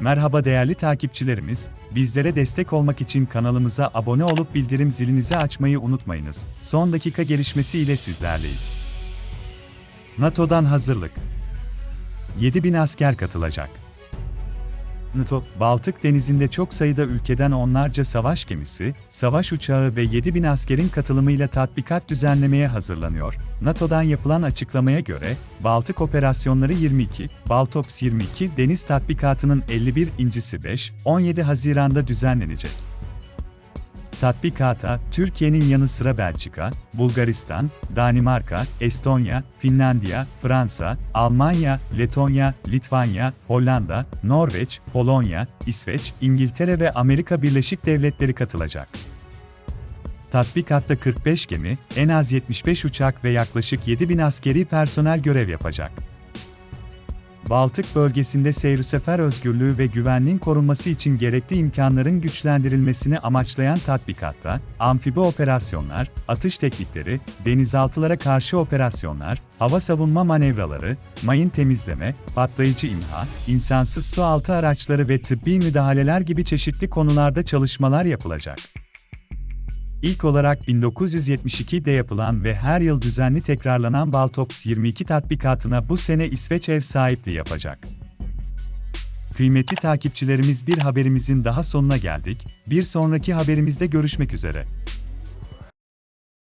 Merhaba değerli takipçilerimiz, bizlere destek olmak için kanalımıza abone olup bildirim zilinizi açmayı unutmayınız. Son dakika gelişmesi ile sizlerleyiz. NATO'dan hazırlık. 7000 asker katılacak. NATO, Baltık Denizi'nde çok sayıda ülkeden onlarca savaş gemisi, savaş uçağı ve 7000 askerin katılımıyla tatbikat düzenlemeye hazırlanıyor. NATO'dan yapılan açıklamaya göre, Baltık Operasyonları 22, Baltops 22 deniz tatbikatının 51. incisi 5, 17 Haziran'da düzenlenecek. Tatbikata, Türkiye'nin yanı sıra Belçika, Bulgaristan, Danimarka, Estonya, Finlandiya, Fransa, Almanya, Letonya, Litvanya, Hollanda, Norveç, Polonya, İsveç, İngiltere ve Amerika Birleşik Devletleri katılacak. Tatbikatta 45 gemi, en az 75 uçak ve yaklaşık 7000 askeri personel görev yapacak. Baltık bölgesinde seyir-sefer özgürlüğü ve güvenliğin korunması için gerekli imkanların güçlendirilmesini amaçlayan tatbikatta, amfibi operasyonlar, atış teknikleri, denizaltılara karşı operasyonlar, hava savunma manevraları, mayın temizleme, patlayıcı imha, insansız su altı araçları ve tıbbi müdahaleler gibi çeşitli konularda çalışmalar yapılacak. İlk olarak 1972'de yapılan ve her yıl düzenli tekrarlanan Baltops 22 tatbikatına bu sene İsveç ev sahipliği yapacak. Kıymetli takipçilerimiz bir haberimizin daha sonuna geldik. Bir sonraki haberimizde görüşmek üzere.